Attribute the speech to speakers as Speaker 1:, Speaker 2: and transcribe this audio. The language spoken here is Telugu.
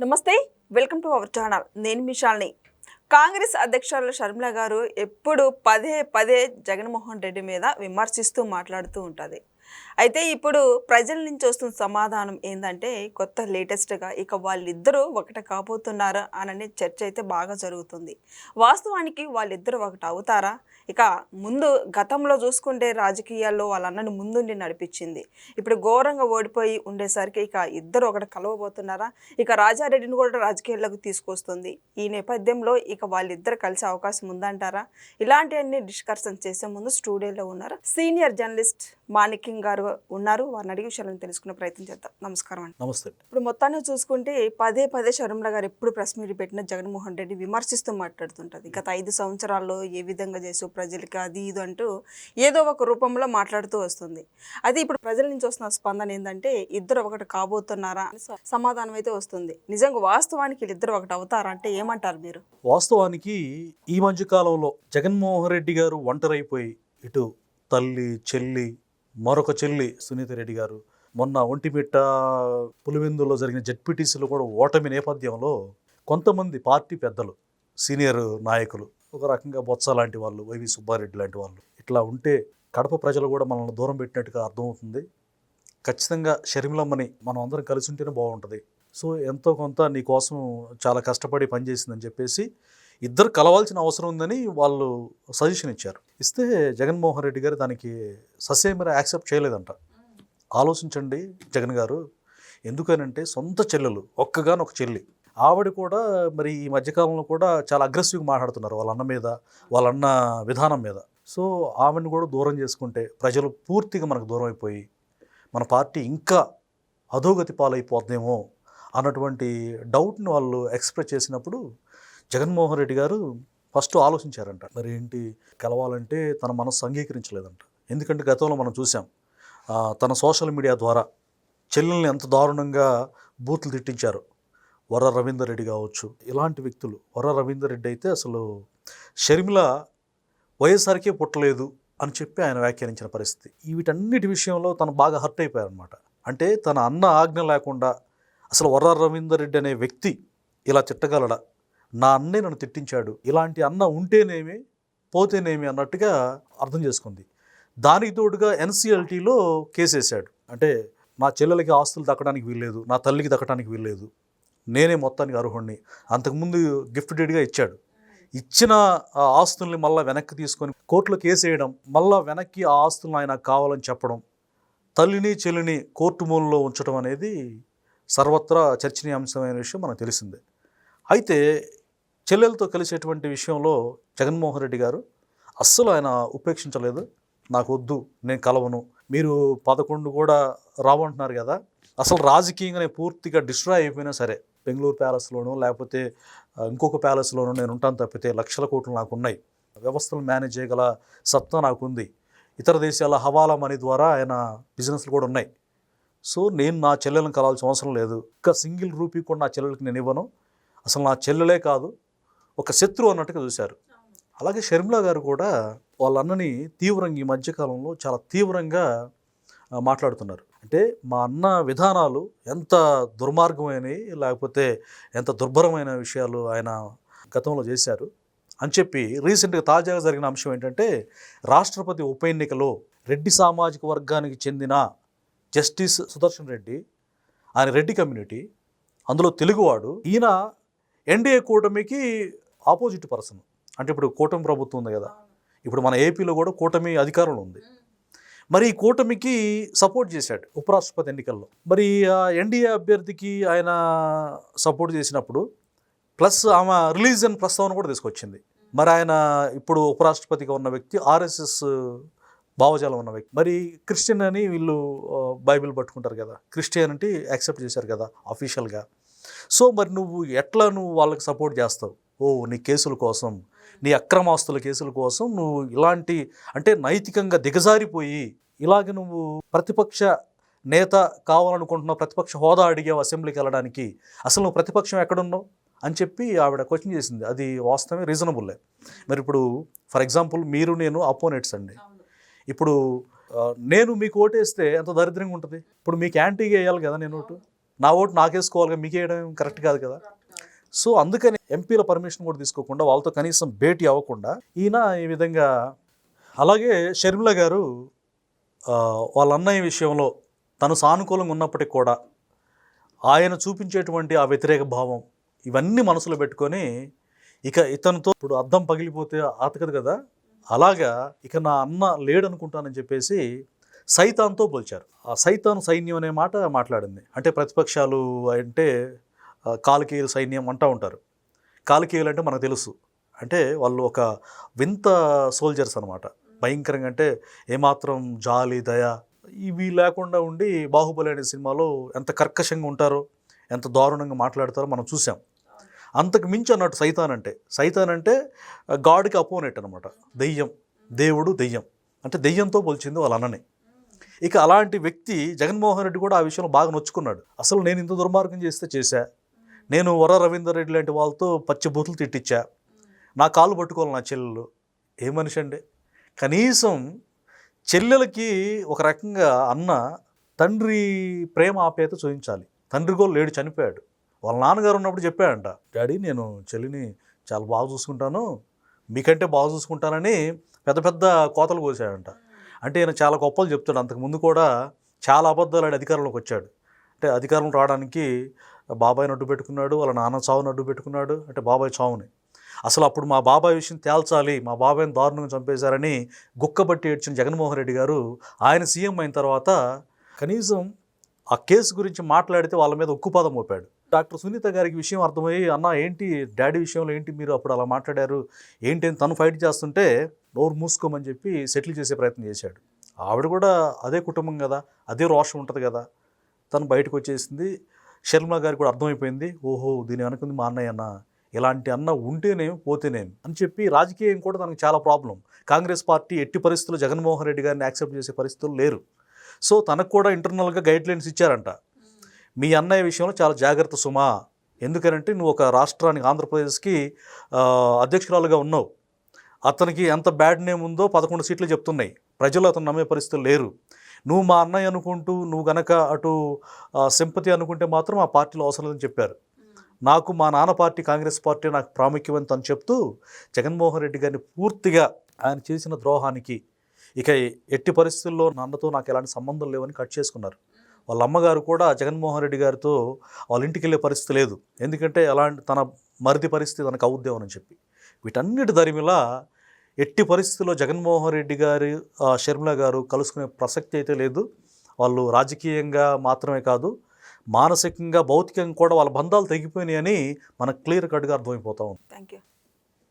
Speaker 1: నమస్తే వెల్కమ్ టు అవర్ ఛానల్. నేను మిషాల్ని కాంగ్రెస్ అధ్యక్షురాలు షర్మిల గారు ఎప్పుడు పదే పదే జగన్మోహన్ రెడ్డి మీద విమర్శిస్తూ మాట్లాడుతూ ఉంటుంది అయితే ఇప్పుడు ప్రజల నుంచి వస్తున్న సమాధానం ఏంటంటే కొత్త లేటెస్ట్గా ఇక వాళ్ళిద్దరూ ఒకటి కాబోతున్నారా అననే చర్చ అయితే బాగా జరుగుతుంది. వాస్తవానికి వాళ్ళిద్దరూ ఒకటి అవుతారా? ఇక ముందు గతంలో చూసుకుంటే రాజకీయాల్లో వాళ్ళ అన్నని ముందుండి నడిపించింది. ఇప్పుడు ఘోరంగా ఓడిపోయి ఉండేసరికి ఇక ఇద్దరు ఒకటి కలవబోతున్నారా? ఇక రాజారెడ్డిని కూడా రాజకీయాల్లోకి తీసుకొస్తుంది. ఈ నేపథ్యంలో ఇక వాళ్ళిద్దరు కలిసే అవకాశం ఉందంటారా? ఇలాంటివన్నీ డిస్కషన్ చేసే ముందు స్టూడియోలో ఉన్నారు? సీనియర్ జర్నలిస్ట్ మాణిక్యం గారు ఉన్నారు. వారిని అడిగి విషయాలను తెలుసుకునే ప్రయత్నం చేద్దాం. నమస్కారం అండి.
Speaker 2: నమస్తే.
Speaker 1: ఇప్పుడు మొత్తాన్ని చూసుకుంటే పదే పదే షర్మిల గారు ఎప్పుడు ప్రెస్ మీట్ పెట్టిన జగన్మోహన్ రెడ్డి విమర్శిస్తూ మాట్లాడుతుంటుంది. గత ఐదు సంవత్సరాల్లో ఏ విధంగా చేసు ప్రజలకి అది ఇది అంటూ ఏదో ఒక రూపంలో మాట్లాడుతూ వస్తుంది. అది ఇప్పుడు ప్రజల నుంచి వస్తున్న స్పందన ఏంటంటే ఇద్దరు ఒకటి కాబోతున్నారా సమాధానం అయితే వస్తుంది. నిజంగా వాస్తవానికి వీళ్ళిద్దరు ఒకటి అవుతారా అంటే ఏమంటారు మీరు?
Speaker 2: వాస్తవానికి ఈ మధ్య కాలంలో జగన్మోహన్ రెడ్డి గారు ఒంటరైపోయి ఇటు తల్లి చెల్లి మరొక చెల్లి సునీత రెడ్డి గారు. మొన్న ఒంటిమిట్ట పులివెందులో జరిగిన జడ్పీటీసీలో కూడా ఓటమి నేపథ్యంలో కొంతమంది పార్టీ పెద్దలు సీనియర్ నాయకులు ఒక రకంగా బొత్స లాంటి వాళ్ళు వైవి సుబ్బారెడ్డి లాంటి వాళ్ళు ఇట్లా ఉంటే కడప ప్రజలు కూడా మనల్ని దూరం పెట్టినట్టుగా అర్థమవుతుంది. ఖచ్చితంగా షర్మిలమ్మని మనం అందరం కలిసి ఉంటేనే బాగుంటుంది. సో ఎంతో కొంత నీ కోసం చాలా కష్టపడి పనిచేసిందని చెప్పేసి ఇద్దరు కలవాల్సిన అవసరం ఉందని వాళ్ళు సజెషన్ ఇచ్చారు. ఇస్తే జగన్మోహన్ రెడ్డి గారు దానికి ససేమిరా యాక్సెప్ట్ చేయలేదంట. ఆలోచించండి జగన్ గారు. ఎందుకనంటే సొంత చెల్లెలు ఒక్కగానొక చెల్లి. ఆవిడ కూడా మరి ఈ మధ్యకాలంలో కూడా చాలా అగ్రెసివ్గా మాట్లాడుతున్నారు వాళ్ళ అన్న మీద వాళ్ళ అన్న విధానం మీద. సో ఆమెను కూడా దూరం చేసుకుంటే ప్రజలు పూర్తిగా మనకు దూరం అయిపోయి మన పార్టీ ఇంకా అధోగతి పాలైపోతుందేమో అన్నటువంటి డౌట్ని వాళ్ళు ఎక్స్ప్రెస్ చేసినప్పుడు జగన్మోహన్ రెడ్డి గారు ఫస్ట్ ఆలోచించారంట. మరి ఏంటి? కలవాలంటే తన మనస్సు అంగీకరించలేదంట. ఎందుకంటే గతంలో మనం చూసాం తన సోషల్ మీడియా ద్వారా చెల్లెల్ని ఎంత దారుణంగా బూతులు తిట్టించారు. వర రవీందర్ రెడ్డి కావచ్చు ఇలాంటి వ్యక్తులు. వర రవీందర్ రెడ్డి అయితే అసలు షర్మిల వైఎస్ఆర్కే పుట్టలేదు అని చెప్పి ఆయన వ్యాఖ్యానించిన పరిస్థితి. వీటన్నిటి విషయంలో తను బాగా హర్ట్ అయిపోయారనమాట అంటే తన అన్న ఆజ్ఞ లేకుండా అసలు వర రవీందర్ రెడ్డి అనే వ్యక్తి ఇలా తిట్టగలడా? నా అన్నే నన్ను తిట్టించాడు. ఇలాంటి అన్న ఉంటేనేమి పోతేనేమి అన్నట్టుగా అర్థం చేసుకుంది. దానికి తోడుగా ఎన్సీఎల్టీలో కేసేశాడు. అంటే నా చెల్లెలకి ఆస్తులు దక్కడానికి వీల్లేదు నా తల్లికి దక్కడానికి వీల్లేదు. నేనే మొత్తానికి అర్హుణ్ణి. అంతకుముందు గిఫ్ట్ ఇచ్చాడు. ఇచ్చిన ఆ ఆస్తుల్ని మళ్ళీ వెనక్కి తీసుకొని కోర్టులో కేసు వేయడం మళ్ళీ వెనక్కి ఆ ఆస్తులను ఆయన కావాలని చెప్పడం తల్లిని చెల్లిని కోర్టు మూలలో ఉంచడం అనేది సర్వత్రా చర్చనీయాంశమైన విషయం మనకు తెలిసిందే. అయితే చెల్లెలతో కలిసేటువంటి విషయంలో జగన్మోహన్ రెడ్డి గారు అస్సలు ఆయన ఉపేక్షించలేదు. నాకు వద్దు నేను కలవను. మీరు పదకొండు కూడా రావంటున్నారు కదా అసలు రాజకీయంగానే పూర్తిగా డిస్ట్రాయ్ అయిపోయినా సరే బెంగళూరు ప్యాలెస్లోనూ లేకపోతే ఇంకొక ప్యాలెస్లోనూ నేను ఉంటాను తప్పితే లక్షల కోట్లు నాకు ఉన్నాయి. వ్యవస్థలు మేనేజ్ చేయగల సత్తా నాకుంది ఇతర దేశాల హవాలా మనీ ద్వారా ఆయన బిజినెస్లు కూడా ఉన్నాయి. సో నేను నా చెల్లెలను కలవాల్సిన అవసరం లేదు. ఇంకా సింగిల్ రూపీ కూడా నా చెల్లెలకి నేను ఇవ్వను. అసలు నా చెల్లెలే కాదు ఒక శత్రువు అన్నట్టుగా చూశారు. అలాగే షర్మిలా గారు కూడా వాళ్ళ అన్నని తీవ్రంగా ఈ మధ్యకాలంలో చాలా తీవ్రంగా మాట్లాడుతున్నారు. అంటే మా అన్న విధానాలు ఎంత దుర్మార్గమైనవి లేకపోతే ఎంత దుర్భరమైన విషయాలు ఆయన గతంలో చేశారు అని చెప్పి రీసెంట్గా తాజాగా జరిగిన అంశం ఏంటంటే రాష్ట్రపతి ఉప ఎన్నికలో రెడ్డి సామాజిక వర్గానికి చెందిన జస్టిస్ సుదర్శన్ రెడ్డి ఆయన రెడ్డి కమ్యూనిటీ అందులో తెలుగువాడు ఈయన ఎన్డీఏ కూటమికి ఆపోజిట్ పర్సన్. అంటే ఇప్పుడు కూటమి ప్రభుత్వం ఉంది కదా. ఇప్పుడు మన ఏపీలో కూడా కూటమి అధికారంలో ఉంది. మరి ఈ కూటమికి సపోర్ట్ చేశాడు ఉపరాష్ట్రపతి ఎన్నికల్లో. మరి ఎన్డీఏ అభ్యర్థికి ఆయన సపోర్ట్ చేసినప్పుడు ప్లస్ ఆమె రిలీజియన్ ప్రస్తావన కూడా తీసుకొచ్చింది. మరి ఆయన ఇప్పుడు ఉపరాష్ట్రపతిగా ఉన్న వ్యక్తి ఆర్ఎస్ఎస్ భావజాలం ఉన్న వ్యక్తి. మరి క్రిస్టియన్ అని వీళ్ళు బైబిల్ పట్టుకుంటారు కదా. క్రిస్టియన్ అంటే యాక్సెప్ట్ చేశారు కదా అఫీషియల్గా సో మరి నువ్వు ఎట్లా నువ్వు వాళ్ళకి సపోర్ట్ చేస్తావు? ఓ నీ కేసుల కోసం నీ అక్రమాస్తుల కేసుల కోసం నువ్వు ఇలాంటి అంటే నైతికంగా దిగజారిపోయి ఇలాగ నువ్వు ప్రతిపక్ష నేత కావాలనుకుంటున్నావు ప్రతిపక్ష హోదా అడిగావు అసెంబ్లీకి వెళ్ళడానికి. అసలు నువ్వు ప్రతిపక్షం ఎక్కడున్నావు? అని చెప్పి ఆవిడ క్వశ్చన్ చేసింది. అది వాస్తవమే రీజనబుల్లే. మరి ఇప్పుడు ఫర్ ఎగ్జాంపుల్ మీరు నేను అపోనెంట్స్ అండి. ఇప్పుడు నేను మీకు ఓటేస్తే ఎంత దరిద్రంగా ఉంటుంది? ఇప్పుడు మీకు యాంటీగా వేయాలి కదా నేను ఓటు? నా ఓటు నాకేసుకోవాలి మీకు వేయడం కరెక్ట్ కాదు కదా? సో అందుకని ఎంపీల పర్మిషన్ కూడా తీసుకోకుండా వాళ్ళతో కనీసం భేటీ అవ్వకుండా ఈయన ఈ విధంగా అలాగే షర్మిల గారు వాళ్ళ అన్నయ్య విషయంలో తను సానుకూలంగా ఉన్నప్పటికీ కూడా ఆయన చూపించేటువంటి ఆ వ్యతిరేక భావం ఇవన్నీ మనసులో పెట్టుకొని ఇక ఇతనితో ఇప్పుడు అద్దం పగిలిపోతే ఆతకదు కదా అలాగా ఇక నా అన్న లేడనుకుంటానని చెప్పేసి సైతాన్తో పోల్చారు. ఆ సైతాన్ సైన్యం అనే మాట మాట్లాడింది. అంటే ప్రతిపక్షాలు అంటే కాలకీయుల సైన్యం అంటూ ఉంటారు. కాలికేయులు అంటే మనకు తెలుసు. అంటే వాళ్ళు ఒక వింత సోల్జర్స్ అనమాట భయంకరంగా అంటే ఏమాత్రం జాలి దయ ఇవి లేకుండా ఉండి బాహుబలి అనే సినిమాలో ఎంత కర్కశంగా ఉంటారో ఎంత దారుణంగా మాట్లాడతారో మనం చూసాం. అంతకు మించి అన్నట్టు సైతాన్ అంటే సైతాన్ అంటే గాడ్కి అపోనెట్ అనమాట దెయ్యం దేవుడు దెయ్యం. అంటే దెయ్యంతో పోల్చింది వాళ్ళ అన్నని. ఇక అలాంటి వ్యక్తి జగన్మోహన్ రెడ్డి కూడా ఆ విషయంలో బాగా నొచ్చుకున్నాడు. అసలు నేను ఇంత దుర్మార్గం చేస్తే చేశా? నేను వర రవీందర్ రెడ్డి లాంటి వాళ్ళతో పచ్చిబూతులు తిట్టించా నా కాలు పట్టుకోవాలి నా చెల్లెలు. ఏ మనిషి అండి? కనీసం చెల్లెలకి ఒక రకంగా అన్న తండ్రి ప్రేమ ఆప్యాయత చూపించాలి. తండ్రి కూడా లేడు చనిపోయాడు. వాళ్ళ నాన్నగారు ఉన్నప్పుడు చెప్పాడంట డాడీ నేను చెల్లిని చాలా బాగా చూసుకుంటాను. మీకంటే బాగా చూసుకుంటానని పెద్ద పెద్ద కోతలు కోసాడంట. అంటే ఈయన చాలా గొప్పలు చెప్తాడు. అంతకుముందు కూడా చాలా అబద్ధాలు అధికారంలోకి వచ్చాడు. అంటే అధికారం రావడానికి బాబాయ్ని అడ్డు పెట్టుకున్నాడు వాళ్ళ నాన్న చావుని అడ్డు పెట్టుకున్నాడు అంటే బాబాయ్ చావుని. అసలు అప్పుడు మా బాబాయ్ విషయం తేల్చాలి మా బాబాయ్ని దారుణంగా చంపేశారని గుక్కబట్టి ఏడ్చిన జగన్మోహన్ రెడ్డి గారు ఆయన సీఎం అయిన తర్వాత కనీసం ఆ కేసు గురించి మాట్లాడితే వాళ్ళ మీద ఉక్కుపాదం మోపాడు. డాక్టర్ సునీత గారికి విషయం అర్థమయ్యి అన్న ఏంటి డాడీ విషయంలో ఏంటి మీరు అప్పుడు అలా మాట్లాడారు? ఏంటి అని తను ఫైట్ చేస్తుంటే నోరు మూసుకోమని చెప్పి సెటిల్ చేసే ప్రయత్నం చేశాడు. ఆవిడ కూడా అదే కుటుంబం కదా అదే రోషం ఉంటుంది కదా. తను బయటకు వచ్చేసింది షర్మిల గారికి కూడా అర్థమైపోయింది. ఓహో దీని అనుకుంది మా అన్నయ్య అన్న. ఇలాంటి అన్న ఉంటేనేమి పోతేనేమి అని చెప్పి రాజకీయం కూడా తనకు చాలా ప్రాబ్లం. కాంగ్రెస్ పార్టీ ఎట్టి పరిస్థితుల్లో జగన్మోహన్ రెడ్డి గారిని యాక్సెప్ట్ చేసే పరిస్థితులు లేరు. సో తనకు కూడా ఇంటర్నల్గా గైడ్ లైన్స్ ఇచ్చారంట మీ అన్నయ్య విషయంలో చాలా జాగ్రత్త సుమా. ఎందుకనంటే నువ్వు ఒక రాష్ట్రానికి ఆంధ్రప్రదేశ్కి అధ్యక్షురాలుగా ఉన్నావు. అతనికి ఎంత బ్యాడ్ నేమ్ ఉందో పదకొండు సీట్లు చెప్తున్నాయి. ప్రజలు అతను నమ్మే పరిస్థితులు లేరు. నువ్వు మా అన్నయ్య అనుకుంటూ నువ్వు గనక అటు సింపతి అనుకుంటే మాత్రం ఆ పార్టీలో అవసరం లేదని చెప్పారు నాకు మా నాన్న పార్టీ కాంగ్రెస్ పార్టీ నాకు ప్రాముఖ్యమని తను చెప్తూ జగన్మోహన్ రెడ్డి గారిని పూర్తిగా ఆయన చేసిన ద్రోహానికి ఇక ఎట్టి పరిస్థితుల్లో నాన్నతో నాకు ఎలాంటి సంబంధం లేవని కట్ చేసుకున్నారు. వాళ్ళ అమ్మగారు కూడా జగన్మోహన్ రెడ్డి గారితో వాళ్ళ ఇంటికి వెళ్ళే పరిస్థితి లేదు. ఎందుకంటే అలాంటి తన మరిది పరిస్థితి తనకు అవుద్దేమని చెప్పి. వీటన్నిటి దరిమిలా ఎట్టి పరిస్థితుల్లో జగన్మోహన్ రెడ్డి గారు షర్మిల గారు కలుసుకునే ప్రసక్తి అయితే లేదు. వాళ్ళు రాజకీయంగా మాత్రమే కాదు మానసికంగా భౌతికంగా కూడా వాళ్ళ బంధాలు తెగిపోయినాయని మనకు క్లియర్ కట్గా అర్థమైపోతా ఉంది.
Speaker 1: Thank you